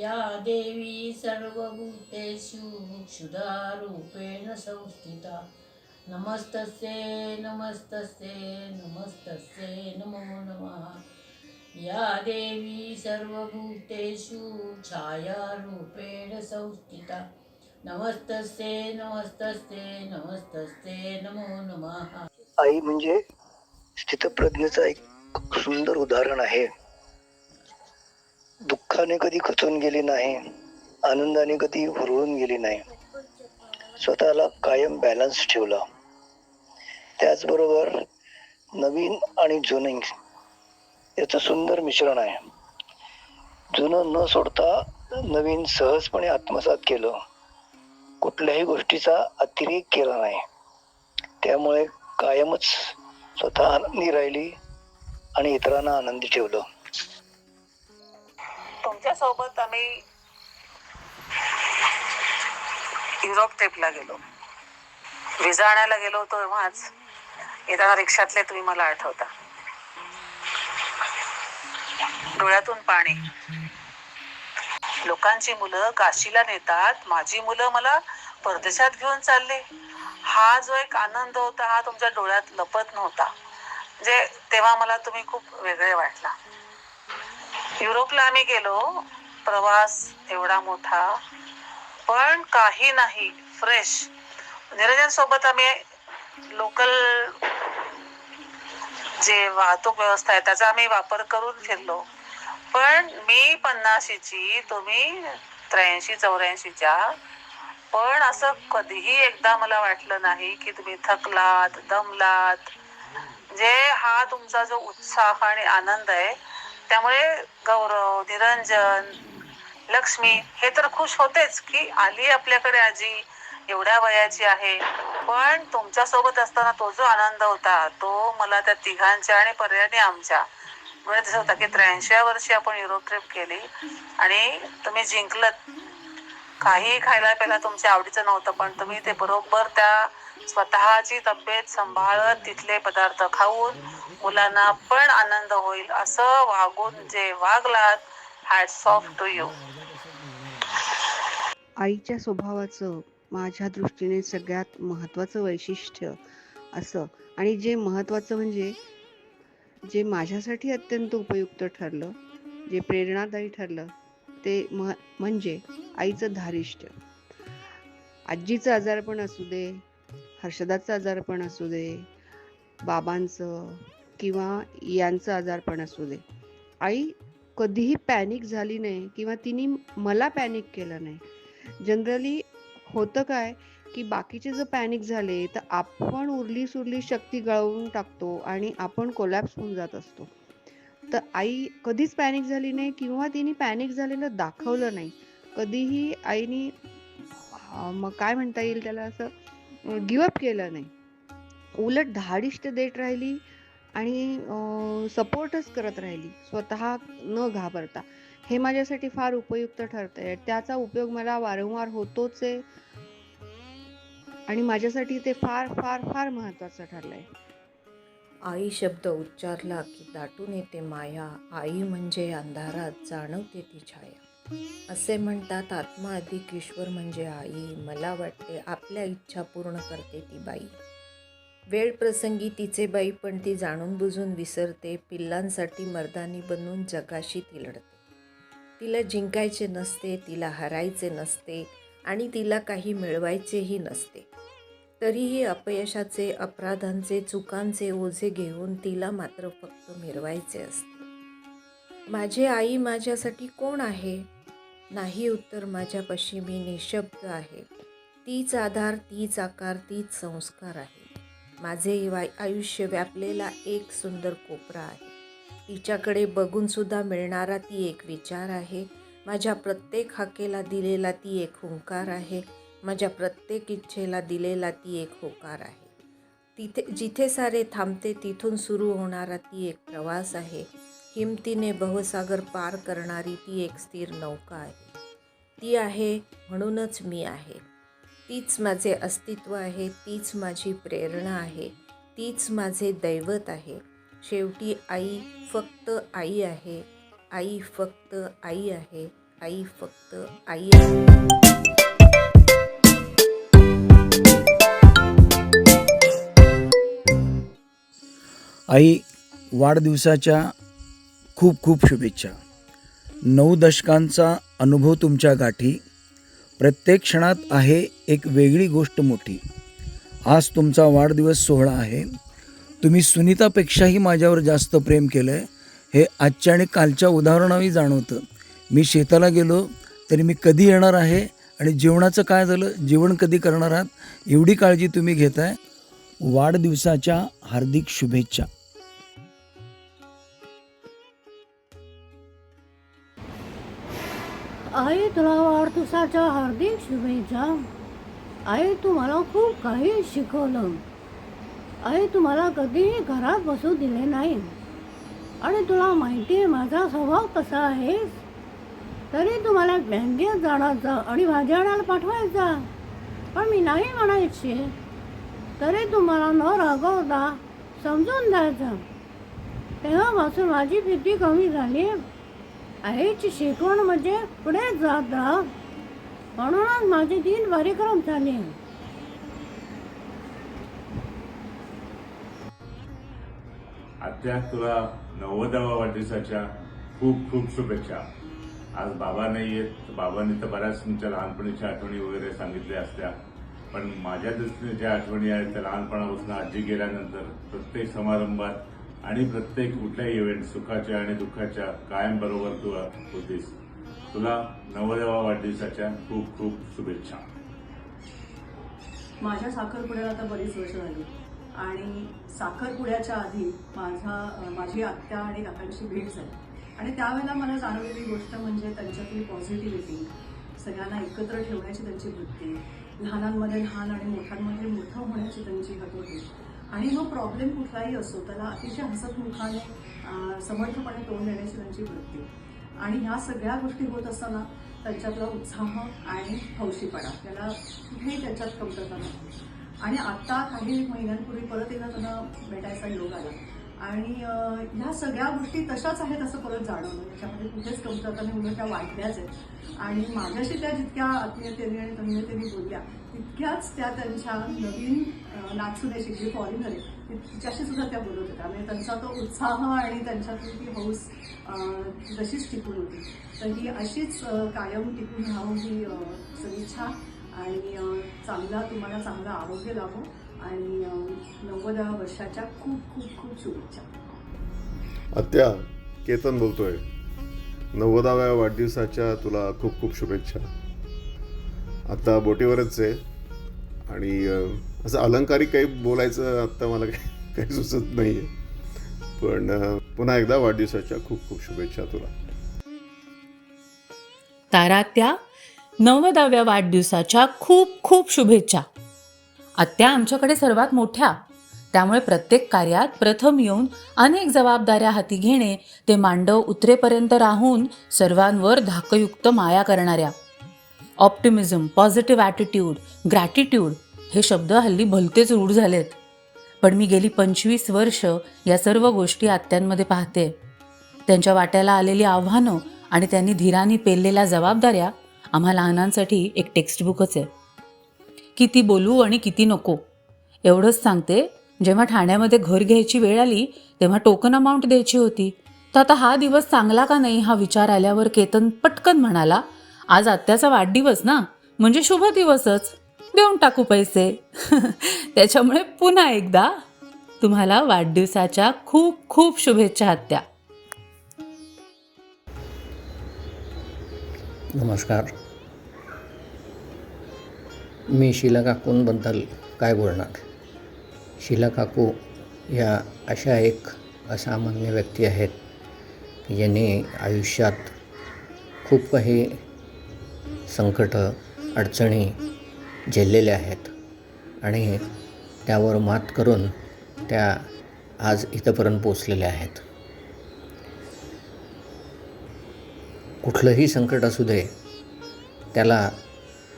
या देवी सर्वभूतेषु क्षुधारूपेण संस्थिता। नमस्तस्ये नमस्तस्ये नमस्तस्ये नमो नमः। या देवी सर्वभूतेषु छायारूपेण संस्थिता। नमस्तस्ये नमस्तस्ये नमस्तस्ये नमो नमः। आई म्हणजे स्थितप्रज्ञेचं एक सुंदर उदाहरण आहे. दुःखाने कधी खचून गेली नाही आनंदाने कधी हुरळून गेली नाही. स्वतःला कायम बॅलन्स ठेवला. त्याचबरोबर नवीन आणि जुने याचं सुंदर मिश्रण आहे. जुनं न सोडता नवीन सहजपणे आत्मसात केलं. कुठल्याही गोष्टीचा अतिरेक केला नाही. त्यामुळे कायमच स्वतः आनंदी राहिली आणि इतरांना आनंदी ठेवलं. त्यांच्यासोबत आम्ही युरोप ट्रिपला गेलो. विजा आणायला गेलो होतो तेव्हाच. येताना रिक्षातले तुम्ही मला आठवता. डोळ्यातून पाणी. लोकांची मुलं काशीला नेतात. माझी मुलं मला परदेशात घेऊन चालले. हा जो एक आनंद होता हा तुमच्या डोळ्यात लपत नव्हता. म्हणजे तेव्हा मला तुम्ही खूप वेगळे वाटला. युरोपला आम्ही गेलो. प्रवास एवढा मोठा. पण काही नाही. फ्रेश निरंजन सोबत आम्ही लोकल जे वाहतूक व्यवस्था आहे त्याचा आम्ही वापर करून फिरलो. पण मी पन्नाशीची तुम्ही त्र्याऐंशी चौऱ्याऐंशीच्या. पण असं कधीही एकदा मला वाटलं नाही की तुम्ही थकलात दमलात. जे हा तुमचा जो उत्साह आणि आनंद आहे त्यामुळे गौरव निरंजन लक्ष्मी हे तर खुश होतेच की आली आपल्याकडे आजी. एवढ्या वयाची आहे. पण तुमच्यासोबत असताना तो जो आनंद होता तो मला त्या तिघांच्या आणि पर्याने आमच्या. म्हणजे तसं होता की त्र्याऐंशी वर्षी आपण युरोप ट्रिप केली आणि तुम्ही जिंकलत. काही खायला प्यायला तुमच्या आवडीचं नव्हतं पण तुम्ही ते बरोबर त्या स्वतःची तब्येत सांभाळत तिथले पदार्थ खाऊन मुलांना पण आनंद होईल असं वागून जे वागलात हॅट्स ऑफ टू यू आईच्या स्वभावाचं माझ्या दृष्टीने सगळ्यात महत्त्वाचं वैशिष्ट्य असं. आणि जे महत्त्वाचं म्हणजे जे माझ्यासाठी अत्यंत उपयुक्त ठरलं जे प्रेरणादायी ठरलं ते म म्हणजे आईचं धारिष्ट्य. आजीचं आजारपण असू दे हर्षदाचं आजारपण असू दे बाबांचं किंवा यांचं आजारपण असू दे. आई कधीही पॅनिक झाली नाही किंवा तिने मला पॅनिक केलं नाही. जनरली होतं काय की बाकीचे जर पॅनिक झाले तर आपण उरली सुरली शक्ती गळवून टाकतो आणि आपण कोलॅप्स होऊन जात असतो. तर आई कधीच पॅनिक झाली नाही किंवा तिने पॅनिक झालेलं दाखवलं नाही. कधीही आईने मग काय म्हणता येईल त्याला असं? गिवअप केलं नाही. उलट धाडिष्ट देत राहिली आणि सपोर्टच करत राहिली. स्वतः न घाबरता. हे माझ्यासाठी फार उपयुक्त ठरतंय. त्याचा उपयोग मला वारंवार होतोच आहे. आणि माझ्यासाठी ते फार फार फार महत्वाचं ठरलंय. आई शब्द उच्चारला की दाटून येते माया. आई म्हणजे अंधारात जाणवते ती छाया. असे म्हणतात आत्मा अधिक ईश्वर म्हणजे आई. मला वाटते आपल्या इच्छा पूर्ण करते ती बाई. वेळ प्रसंगी तिचे बाई पण ती जाणून बुजून विसरते पिल्लांसाठी मर्दानी बनून जगाशी ती लढते तिला जिंकायचे नसते तिला हरायचे नसते आणि तिला काही मिळवायचेही नसते. तरीही अपयशाचे अपराधांचे चुकांचे ओझे घेऊन तिला मात्र फक्त मिरवायचे असते. माझी आई माझ्यासाठी कोण आहे? नाही उत्तर माझ्यापाशी मी निशब्द आहे. तीच आधार तीच आकार तीच संस्कार आहे. माझे वाय आयुष्य व्यापलेला एक सुंदर कोपरा आहे. तिच्याकडे बघूनसुद्धा मिळणारा ती एक विचार आहे. माझ्या प्रत्येक हाकेला दिलेला ती एक हुंकार आहे. माझ्या प्रत्येक इच्छेला दिलेला ती एक होकार आहे. तिथे जिथे सारे थांबते तिथून सुरू होणारा ती एक प्रवास आहे. हिमतीने भवसागर पार करणारी ती एक स्थिर नौका आहे. ती आहे म्हणूनच मी आहे. तीच माझे अस्तित्व आहे तीच माझी प्रेरणा आहे तीच माझे दैवत आहे. शेवटी आई फक्त आई आहे आई फक्त आई आहे आई फक्त आई आहे. आई वाढदिवसाच्या खूप खूप शुभेच्छा. नऊ दशकांचा अनुभव तुमच्या गाठी. प्रत्येक क्षणात आहे एक वेगळी गोष्ट मोठी. आज तुमचा वाढदिवस सोहळा आहे. तुम्ही सुनीतापेक्षाही माझ्यावर जास्त प्रेम केलं आहे हे आजच्या आणि कालच्या उदाहरणाही जाणवतं. मी शेताला गेलो तरी मी कधी येणार आहे आणि जेवणाचं काय झालं जेवण कधी करणार आहात एवढी काळजी तुम्ही घेताय. वाढदिवसाच्या हार्दिक शुभेच्छा. आई तुला वाढदिवसाच्या हार्दिक शुभेच्छा. आई तू मला खूप काही शिकवलं. आई तुम्हाला कधीही घरात बसू दिले नाही. आणि तुला माहिती आहे माझा स्वभाव कसा आहे? तरी तुम्हाला बँकेत जाण्याचा आणि भाजी आणायला पाठवायचा. पण मी नाही म्हणायची. तरी तुम्हाला न रागवता समजून द्यायचं तेव्हापासून माझी भीती कमी झाली. आईची शिकवण म्हणजे पुढे जात राहा म्हणूनच माझे तीन कार्यक्रम झाले. आत्या तुला नव्वदाव्या वाढदिवसाच्या खूप खूप शुभेच्छा. आज बाबा नाही येत बाबांनी तर बऱ्याच तुमच्या लहानपणीच्या आठवणी वगैरे सांगितल्या असत्या. पण माझ्या दृष्टीने ज्या आठवणी आहेत त्या लहानपणापासून आजी गेल्यानंतर प्रत्येक समारंभात आणि प्रत्येक कुठल्याही इव्हेंट सुखाच्या आणि दुःखाच्या कायम बरोबर तू होतीस. तुला नवदेवा वाढदिवसाच्या खूप खूप शुभेच्छा. माझ्या साखरपुड्याला आता बरीच वर्ष झाली. आणि साखरपुड्याच्या आधी माझा माझी आत्या आणि काकांची भेट झाली. आणि त्यावेळेला मला जाणवलेली गोष्ट म्हणजे त्यांच्यातली पॉझिटिव्हिटी सगळ्यांना एकत्र ठेवण्याची त्यांची वृत्ती. लहानांमध्ये लहान आणि मोठ्यांमध्ये मोठं होण्याची त्यांची हतोटी आणि जो प्रॉब्लेम कुठलाही असो त्याला अतिशय हसतमुखाने समर्थपणे तोंड देण्याची त्यांची वृत्ती. आणि ह्या सगळ्या गोष्टी होत असताना त्यांच्यातला उत्साह आणि हौशीपणा त्याला कुठेही त्याच्यात कमतरता नाही. आणि आत्ता काही महिन्यांपूर्वी परत एकदा त्यांना भेटायचा योग आला. आणि ह्या सगळ्या गोष्टी तशाच आहेत असं परत जाणवलं. याच्यामध्ये कुठेच कमतरता नाही उलट त्या वाढल्याच आहेत. आणि माझ्याशी त्या जितक्या आत्मीयतेने आणि तन्मयतेने बोलल्या तितक्याच त्या त्यांच्या नवीन नाचून नाचुण्याची फॉरेनर आहे तिच्याशी सुद्धा त्या बोलत होत्या. म्हणजे त्यांचा तो उत्साह आणि त्यांच्यातली ती हौस जशीच टिकून होती. तर ही अशीच कायम टिकून राहून ही सदिच्छा. आणि चांगला तुम्हाला चांगलं आरोग्य लाभो. आणि नव्वदव्या वर्षाच्या खूप खूप खूप शुभेच्छा. अत्या केतन बोलतोय. नव्वदाव्या वाढदिवसाच्या तुला खूप खूप शुभेच्छा. आता बोटीवरच आहे आणि असं अलंकारिक काही बोलायचं आत्ता मला काही काही सुचत नाही आहे पण पुन्हा एकदा वाढदिवसाच्या खूप खूप शुभेच्छा तुला. तारात्या नव्वदाव्या वाढदिवसाच्या खूप खूप शुभेच्छा. आत्या आमच्याकडे सर्वात मोठ्या. त्यामुळे प्रत्येक कार्यात प्रथम येऊन अनेक जबाबदाऱ्या हाती घेणे ते मांडव उतरेपर्यंत राहून सर्वांवर धाकयुक्त माया करणाऱ्या. ऑप्टिमिझम पॉझिटिव्ह ॲटिट्यूड ग्रॅटिट्यूड हे शब्द हल्ली भलतेच रूढ झालेत. पण मी गेली पंचवीस वर्ष या सर्व गोष्टी आत्यांमध्ये पाहते. त्यांच्या वाट्याला आलेली आव्हानं आणि त्यांनी धीराने पेललेल्या जबाबदाऱ्या आम्हा लहानांसाठी एक टेक्स्टबुकच आहे. किती बोलू आणि किती नको. एवढंच सांगते जेव्हा ठाण्यामध्ये घर घ्यायची वेळ आली तेव्हा टोकन अमाऊंट द्यायची होती. तर आता हा दिवस चांगला का नाही हा विचार आल्यावर केतन पटकन म्हणाला आज आत्याचा वाढदिवस ना? म्हणजे शुभ दिवसच. देऊन टाकू पैसे. त्याच्यामुळे पुन्हा एकदा तुम्हाला वाढदिवसाच्या खूप खूप शुभेच्छा हत्या. नमस्कार. मी शिला काकूंबद्दल काय बोलणार? शिला काकू या अशा एक असामान्य व्यक्ती आहेत की ज्यांनी आयुष्यात खूप काही संकट अडचणी झेललेल्या आहेत. आणि त्यावर मात करून त्या आज इथंपर्यंत पोचलेल्या आहेत. कुठलंही संकट असू दे त्याला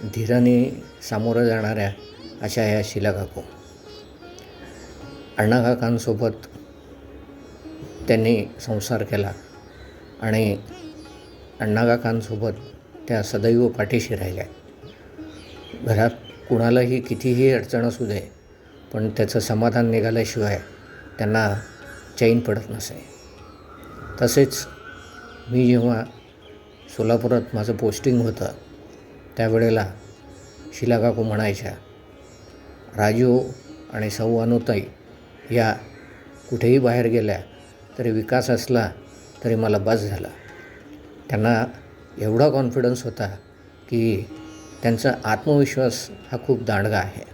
धीराने सामोरं जाणाऱ्या अशा या शिला काकू. अण्णाकाकांसोबत त्यांनी संसार केला आणि अण्णाकाकांसोबत त्या सदैव पाठीशी राहिल्या. घरात कुणालाही कितीही अडचण असू दे पण त्याचं समाधान निघाल्याशिवाय त्यांना चैन पडत नसे. तसेच मी जेव्हा सोलापुरात माझं पोस्टिंग होतं त्यावेळेला शिलाकाकू म्हणायच्या राजू आणि सौ अनुताई या कुठेही बाहेर गेल्या तरी विकास असला तरी मला बस झाला. त्यांना एवढा कॉन्फिडन्स होता की त्यांचा आत्मविश्वास हा खूप दांडगा आहे.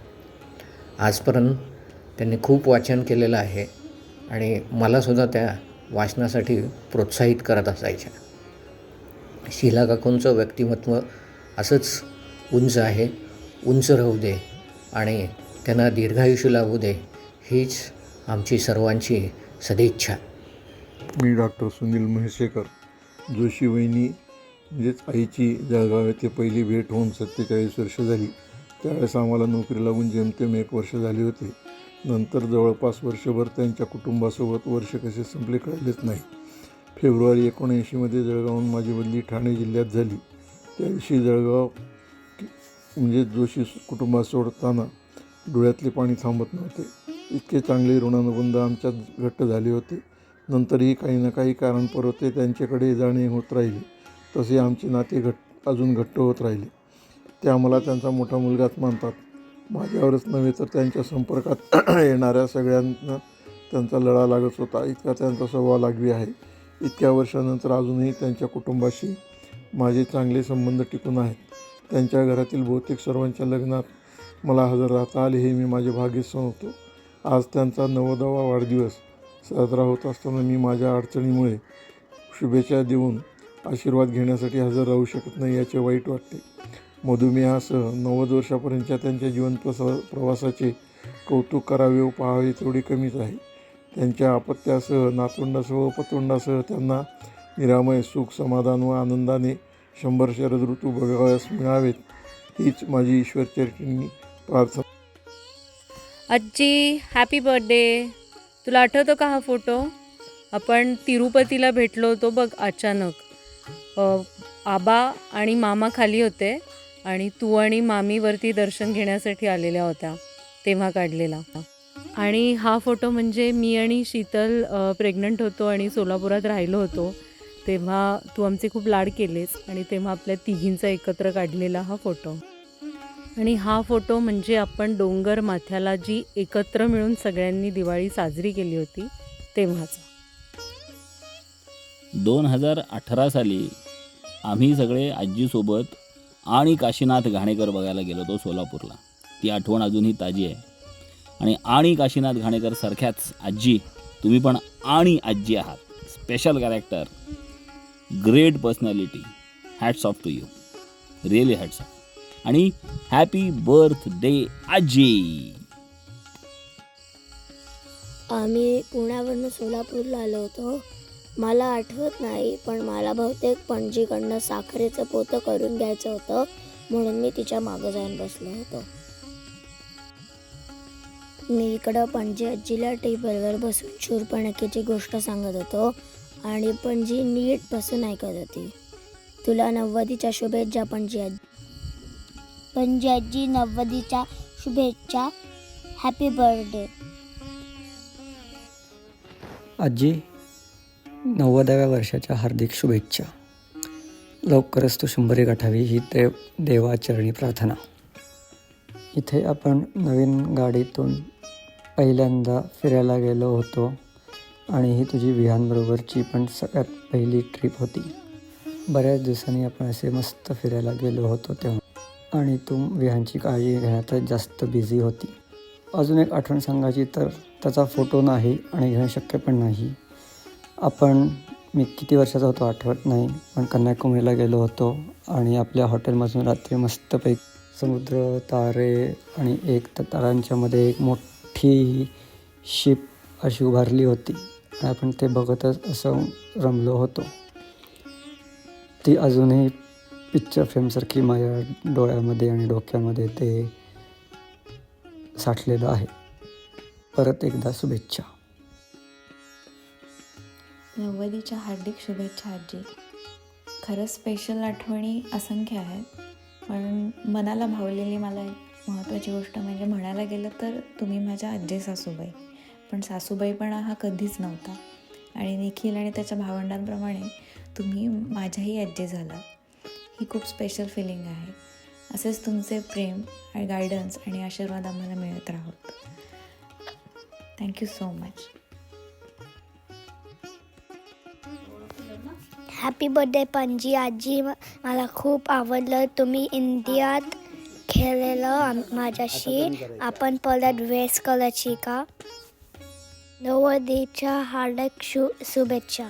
आजपर्यंत त्यांनी खूप वाचन केलेलं आहे आणि मलासुद्धा त्या वाचनासाठी प्रोत्साहित करत असायच्या. शीला काकूंचं व्यक्तिमत्व असंच उंच आहे उंच राहू दे आणि त्यांना दीर्घायुष्य लागू दे हीच आमची सर्वांची सदिच्छा. मी डॉक्टर सुनील म्हैसेकर जोशी वहिनी म्हणजेच आईची जळगाव येथे पहिली भेट होऊन सत्तेचाळीस वर्ष झाली. त्यावेळेस आम्हाला नोकरी लागून जेमतेम एक वर्ष झाले होते. नंतर जवळपास वर्षभर त्यांच्या कुटुंबासोबत वर्ष कसे संपले कळलेच नाही. फेब्रुवारी एकोणऐंशीमध्ये जळगावहून माझी बदली ठाणे जिल्ह्यात झाली. त्या दिवशी जळगाव म्हणजे जोशी कुटुंबात सोडताना डोळ्यातले पाणी थांबत नव्हते. इतके चांगले ऋणानुबंध आमच्यात घट्ट झाले होते. नंतरही काही ना काही कारण परवते त्यांच्याकडे जाणे होत राहिले. तसे आमचे नाते घट अजून घट्ट होत राहिले. त्या मला त्यांचा मोठा मुलगाच मानतात. माझ्यावरच नव्हे तर त्यांच्या संपर्कात येणाऱ्या सगळ्यांना त्यांचा लढा लागत होता. इतका त्यांचा स्वभाव लागवी आहे. इतक्या वर्षानंतर अजूनही त्यांच्या कुटुंबाशी माझे चांगले संबंध टिकून आहेत. त्यांच्या घरातील बहुतेक सर्वांच्या लग्नात मला हजर राहता आले हे मी माझे भाग्य समजतो. आज त्यांचा नव्वदावा वाढदिवस साजरा होत असताना मी माझ्या अडचणीमुळे शुभेच्छा देऊन आशीर्वाद घेण्यासाठी हजर राहू शकत नाही याचे वाईट वाटते. मधुमेहासह नव्वद वर्षापर्यंतच्या त्यांच्या जीवन प्रसा प्रवासाचे कौतुक करावे व पाहावे तेवढे कमीच आहे. त्यांच्या अपत्यासह नातवंडासह व पतवंडासह त्यांना निरामय सुख समाधान व आनंदाने शंभर शरद ऋतू बघावयास मिळावेत हीच माझी ईश्वरचरणी प्रार्थना. आजी हॅपी बर्थडे तुला आठवतो का हा फोटो आपण तिरुपतीला भेटलो होतो बघ अचानक. आबा आणि मामा खाली होते आणि तू आणि मामीवरती दर्शन घेण्यासाठी आलेल्या होत्या तेव्हा काढलेला. आणि हा फोटो म्हणजे मी आणि शीतल प्रेग्नंट होतो आणि सोलापुरात राहिलो होतो तेव्हा तू आमचे खूप लाड केलेस आणि तेव्हा आपल्या तिघींचा एकत्र काढलेला हा फोटो. आणि हा फोटो म्हणजे आपण डोंगर माथ्याला जी एकत्र मिळून सगळ्यांनी दिवाळी साजरी केली होती तेव्हाचा. दोन हजार अठरा साली आम्ही सगळे आजीसोबत आणि काशीनाथ घाणेकर बघायला गेलो होतो सोलापूरला. ती आठवण अजूनही ताजी आहे. आणि आणि काशीनाथ घाणेकर सारख्याच आजी तुम्ही पण आणि आजी आहात. Special character great personality hats off to you really hats off आणि हॅपी बर्थ डे आजी! आम्ही पुण्यावरनं सोलापूरला आलो होतो. मला आठवत नाही पण मला बहुतेक पणजीकडनं साखरेचं पोतं करून घ्यायचं होतं म्हणून मी तिच्या मागं जाऊन बसलो होतो. मी इकडं पणजी आजीला टेबलवर बसून शूरपणकीची गोष्ट सांगत होतो आणि पणजी नीट बसून ऐकत होती. तुला नव्वदीच्या शुभेच्छा पणजी आजी. पणजी आजी नव्वदीच्या शुभेच्छा. हॅपी बर्थडे आजी नव्वदाव्या वर्षाच्या हार्दिक शुभेच्छा. लवकरच तू शंभरी गाठावी ही देव देवाचरणी प्रार्थना. इथे आपण नवीन गाडीतून पहिल्यांदा फिरायला गेलो होतो आणि ही तुझी विहानबरोबरची पण सगळ्यात पहिली ट्रिप होती. बऱ्याच दिवसांनी आपण असे मस्त फिरायला गेलो होतो तेव्हा. आणि तू विहानची काळजी घेण्यातच जास्त बिझी होती. अजून एक आठवण सांगायची तर त्याचा फोटो नाही आणि घेणं शक्य पण नाही. आपण मी किती वर्षाचा होतो आठवत नाही पण कन्याकुमारीला गेलो होतो आणि आपल्या हॉटेलमधून रात्री मस्तपैकी समुद्र तारे आणि एक त्या तारांच्यामध्ये एक मोठी शिप अशी उभारली होती. आणि आपण ते बघतच असं रमलो होतो. ती अजूनही पिक्चर फ्रेमसारखी माझ्या डोळ्यामध्ये आणि डोक्यामध्ये ते साठलेलं आहे. परत एकदा शुभेच्छा. नव्वदीच्या हार्दिक शुभेच्छा आजी. खरंच स्पेशल आठवणी असंख्य आहेत पण मनाला भावलेली मला एक महत्त्वाची गोष्ट म्हणजे म्हणायला गेलं तर तुम्ही माझ्या आजी सासूबाई. पण सासूबाईपणा हा कधीच नव्हता. आणि निखिल आणि त्याच्या भावंडांप्रमाणे तुम्ही माझ्याही आजी झाला. ही खूप स्पेशल फिलिंग आहे. असेच तुमचे प्रेम आणि गायडन्स आणि आशीर्वाद आम्हाला मिळत राहोत thank you so much happy birthday Panaji आजी. मला खूप आवडलं. तुम्ही इंडियात खेळलेलं माझ्याशी. आपण परत वेस्ट करायची का? नवदेच्या हार्दिक शु शुभेच्छा.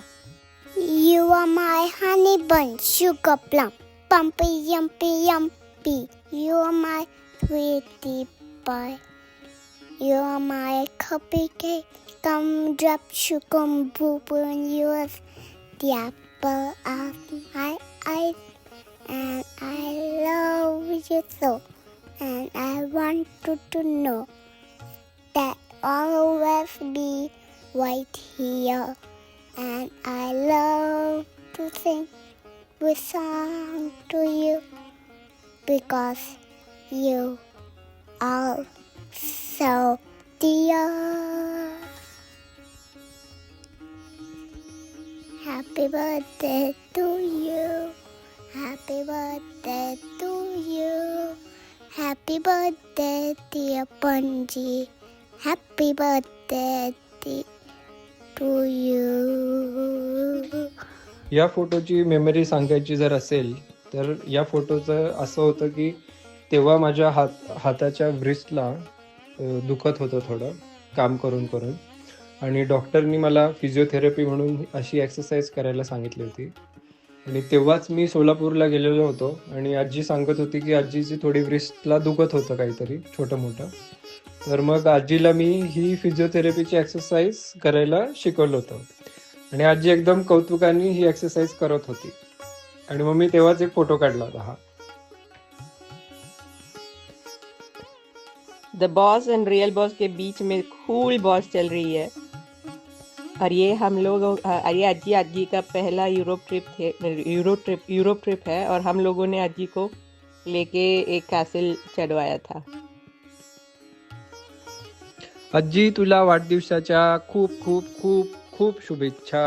You are my honey bun sugar plum pumpy yumpy yumpy you are my sweetie pie you are my cupcake come drop sugar boop on yours the of my eyes and I love you so and I want you to know that always be right here and I love to sing with song to you because you are so dear. Happy birthday to you. Happy birthday to you. Happy birthday, dear Bunji. Happy birthday de- to you. या फोटोची memory सांगायची जर असेल तर या फोटोचं असं होतं की तेव्हा माझ्या हात हाताच्या व्रिस्टला दुखत होतं थोडं काम करून करून आणि डॉक्टरनी मला फिजिओथेरपी म्हणून अशी एक्सरसाइज करायला सांगितली होती. आणि तेव्हाच मी सोलापूरला गेलेलो होतो आणि आजी सांगत होती की आजीची थोडी रिस्टला दुखत होतं काहीतरी छोटं मोठं तर मग आजीला मी ही फिजिओथेरपीची एक्सरसाइज करायला शिकवलं होतं. आणि आजी एकदम कौतुकाने ही एक्सरसाइज करत होती. आणि मग मी तेव्हाच एक फोटो काढला होता हा. The boss and real boss के बीच में कूल बॉस चल रही है. और ये हम लोग अ, ये अज्जी अज्जी का पहला यूरोप ट्रिप थे यूरोप ट्रिप यूरोप ट्रिप है और हम लोगों ने अज्जी को लेके एक कैसल चढ़वाया था। आजी तुला वाढदिवसाच्या खूप खूप खूप खूप शुभेच्छा।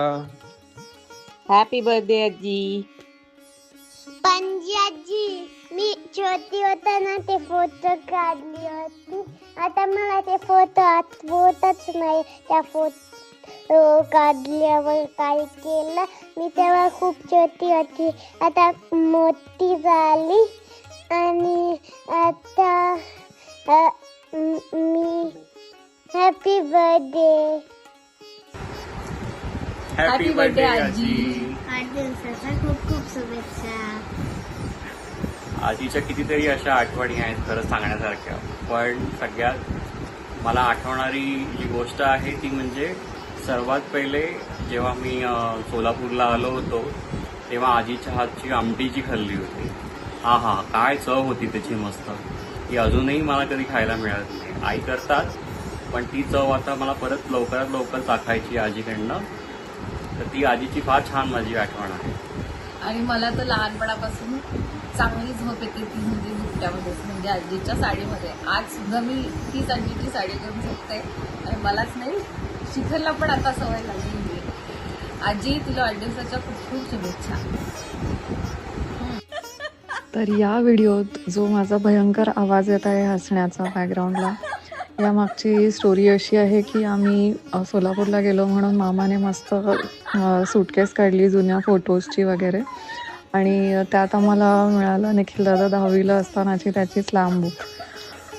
हैप्पी बर्थडे अज्जी पणजी आजी मी छोटी होताना ते फ़ोटो काढली होती. आता मला ते फ़ोटो आठवतच नाही त्या फ़ोटो काढल्यावर काय केलं? मी तेव्हा खूप छोटी होती. आता मोठी झाली आणि आता अ, म- हॅपी बर्थडे हॅपी बर्थडे आजी. खूप खूप शुभेच्छा. आजीच्या कितीतरी अशा आठवणी आहेत खरं सांगण्यासारख्या. पण सगळ्यात मला आठवणारी जी गोष्ट आहे ती म्हणजे सर्वात पहिले जेव्हा मी सोलापूरला आलो होतो तेव्हा आजीच्या हातची आमटी जी खाल्ली होती. हा हा काय चव होती त्याची मस्त. ती अजूनही मला कधी खायला मिळत नाही. आई करतात पण ती चव आता मला परत लवकरात लवकर चाखायची आजीकडनं. तर ती आजीची फार छान माझी आठवण आहे. आणि मला तर लहानपणापासून चांगली झोप येते ती म्हणजे दुपट्यामध्येच म्हणजे आजीच्या साडीमध्ये. आज सुद्धा मी तीच आजीची साडी घेऊन झोपते आणि मलाच नाही शिखरला पण आता सवय लागली आहे आजी तुला वाढदिवसाच्या खूप खूप शुभेच्छा. तर या व्हिडिओत जो माझा भयंकर आवाज येत आहे हसण्याचा बॅकग्राऊंडला या मागची स्टोरी अशी आहे की आम्ही सोलापूरला गेलो म्हणून मामाने मस्त सुटकेस काढली जुन्या फोटोजची वगैरे. आणि त्यात आम्हाला मिळालं निखिल दादा दहावीला असतानाची त्याची स्लॅम बुक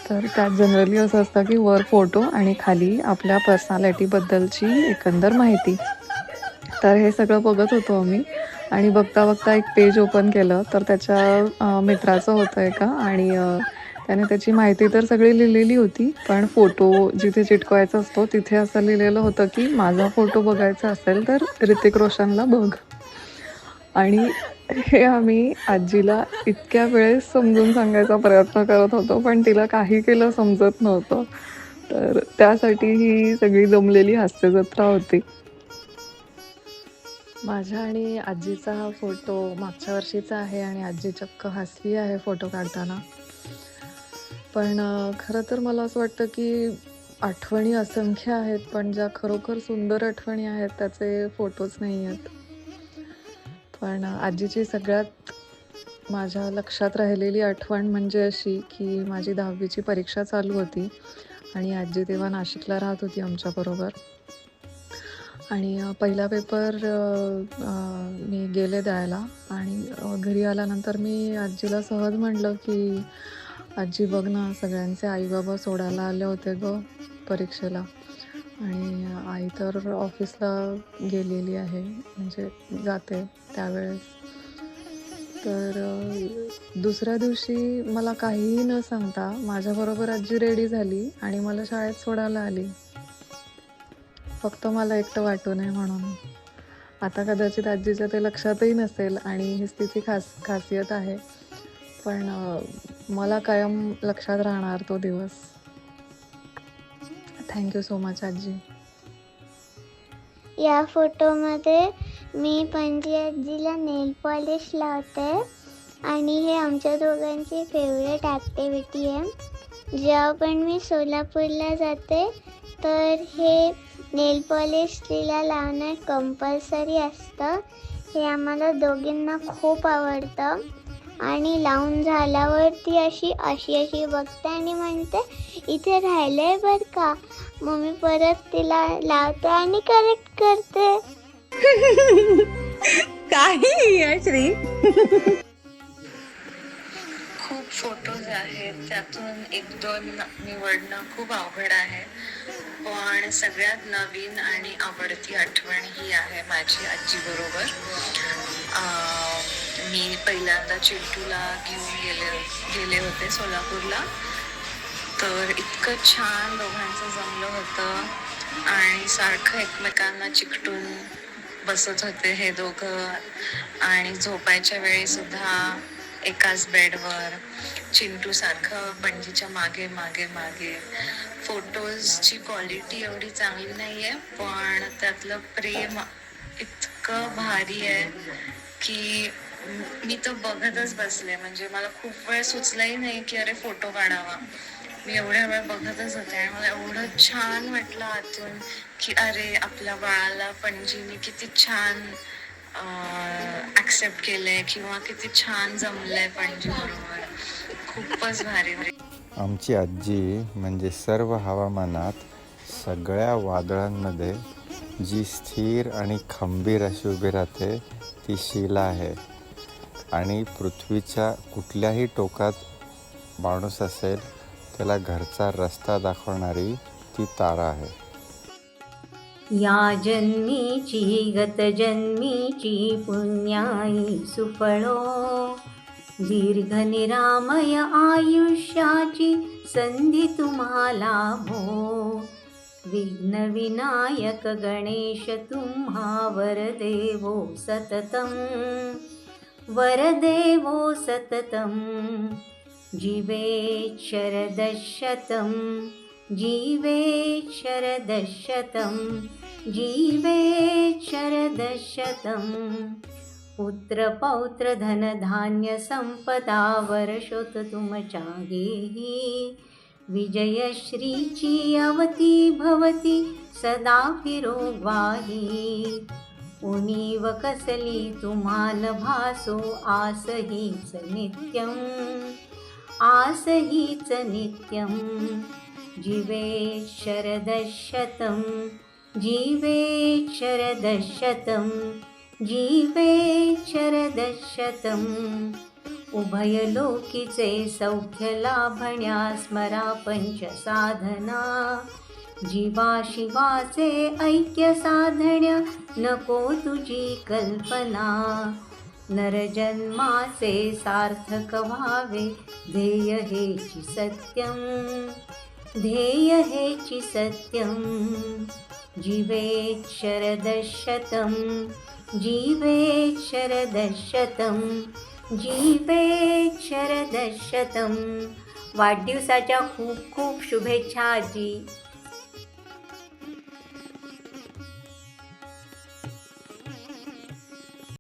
तर त्यात जनरली असं असतं की वर फोटो आणि खाली आपल्या पर्सनॅलिटीबद्दलची एकंदर माहिती. तर हे सगळं बघत होतो आम्ही. आणि बघता बघता एक पेज ओपन केलं. तर त्याच्या मित्राचं होतं एका आणि त्याने त्याची माहिती तर सगळी लिहिलेली होती. पण फोटो जिथे चिटकवायचा असतो तिथे असं लिहिलेलं होतं की माझा फोटो बघायचा असेल तर ऋतिक रोशनला बघ. आणि हे आम्ही आजीला इतक्या वेळेस समजून सांगायचा प्रयत्न करत होतो पण तिला काही केलं समजत नव्हतं. तर त्यासाठी ही सगळी जमलेली हास्यजत्रा होती. माझ्या आणि आजीचा हा फोटो मागच्या वर्षीचा आहे आणि आजी चक्क हसली आहे फोटो काढताना. पण खरं तर मला असं वाटतं की आठवणी असंख्य आहेत पण ज्या खरोखर सुंदर आठवणी आहेत त्याचे फोटोच नाही आहेत. पण आजीची सगळ्यात माझ्या लक्षात राहिलेली आठवण म्हणजे अशी की माझी दहावीची परीक्षा चालू होती आणि आजी तेव्हा नाशिकला राहत होती आमच्याबरोबर आणि पहिला पेपर मी गेले द्यायला आणि घरी आल्यानंतर मी आजीला सहज म्हणलं की आजी बघ ना सगळ्यांचे आईबाबा सोडायला आले होते ग परीक्षेला. आणि आई तर ऑफिसला गेलेली आहे म्हणजे जाते त्यावेळेस. तर दुसऱ्या दिवशी मला काहीही न सांगता माझ्याबरोबर आजी रेडी झाली आणि मला शाळेत सोडायला आली. फक्त मला एकटं वाटू नये म्हणून. आता कदाचित आजीच्या ते लक्षातही नसेल आणि हीच तिची खास खासियत आहे. पण मला कायम लक्षात राहणार तो दिवस. थँक्यू सो मच आजी. या फोटोमध्ये मी पणजी आजीला नेल पॉलिश लावते आणि हे आमच्या दोघांची फेवरेट ॲक्टिव्हिटी आहे. जेव्हा पण मी सोलापूरला जाते तर हे नेल पॉलिश तिला लावणं कंपल्सरी असतं. हे आम्हाला दोघींना खूप आवडतं. आणि लावून झाल्यावर ती अशी अशी अशी बघते आणि म्हणते इथे राहिलंय बरं का? मग मी परत तिला लावते आणि करेक्ट करते. काही श्री. खूप फोटोज आहेत त्यातून एक दोन निवडणं खूप अवघड आहे. पण सगळ्यात नवीन आणि आवडती आठवण ही आहे माझी आजी बरोबर मी पहिल्यांदा चिंटूला घेऊन गेले गेले होते सोलापूरला. तर इतकं छान दोघांचं जमलं होतं आणि सारखं एकमेकांना चिकटून बसत होते हे दोघं. आणि झोपायच्या वेळीसुद्धा एकाच बेडवर चिंटू सारखं बंजीच्या मागे मागे मागे. फोटोजची क्वालिटी एवढी चांगली नाही आहे पण त्यातलं प्रेम इतकं भारी आहे की मी तर बघतच बसले. म्हणजे मला खूप वेळ सुचलंही नाही की अरे फोटो काढावा. मी एवढ्या वेळ बघतच होते आणि मला एवढं छान वाटलं आतून की अरे आपल्या बाळाला पणजीने किती छान ॲक्सेप्ट केलंय किंवा किती छान जमलंय पणजी बरोबर. खूपच भारी. म्हणजे आमची आजी म्हणजे सर्व हवामानात सगळ्या वादळांमध्ये जी स्थिर आणि खंबीर अशी उभी राहते ती शिला आहे. आणि पृथ्वीच्या कुठल्याही टोकात माणूस असेल त्याला घरचा रस्ता दाखवणारी ती तारा आहे. या जन्मीची गतजन्मीची पुण्याई सुफळो दीर्घ निरामय आयुष्याची संधी तुम्हाला भो. विघ्न विनायक गणेश तुम्हा वरदेवो सततम. वरदेवो सततं जीवेत् शरदशतं जीवेत् शरदशतं जीवेत् शरदशतं पुत्रपौत्रधनधान्यसम्पदा वर्षोत तुमच्यागेही विजयश्रीची अवती भवती सदा फिरोग्वाही। उणीव कसली तुमान भासो आस हीच नित्यम आस हीच नित्यं. जीवेत् शरदशतं जीवेत् शरदशतं जीवेत् शरदशतम्. उभयलोकीचे सौख्य लाभण्या स्मरा पंचसाधना. जीवा शिवाचे ऐक्य साधण्या नको तुझी कल्पना. नरजन्माचे सार्थक व्हावे ध्येय हेची सत्यं ध्येय हेची सत्यं जीवेत् शरदशतं जीवेत् शरदशतं जीवेत् शरदशतं वाढदिवसाच्या खूप खूप शुभेच्छा जी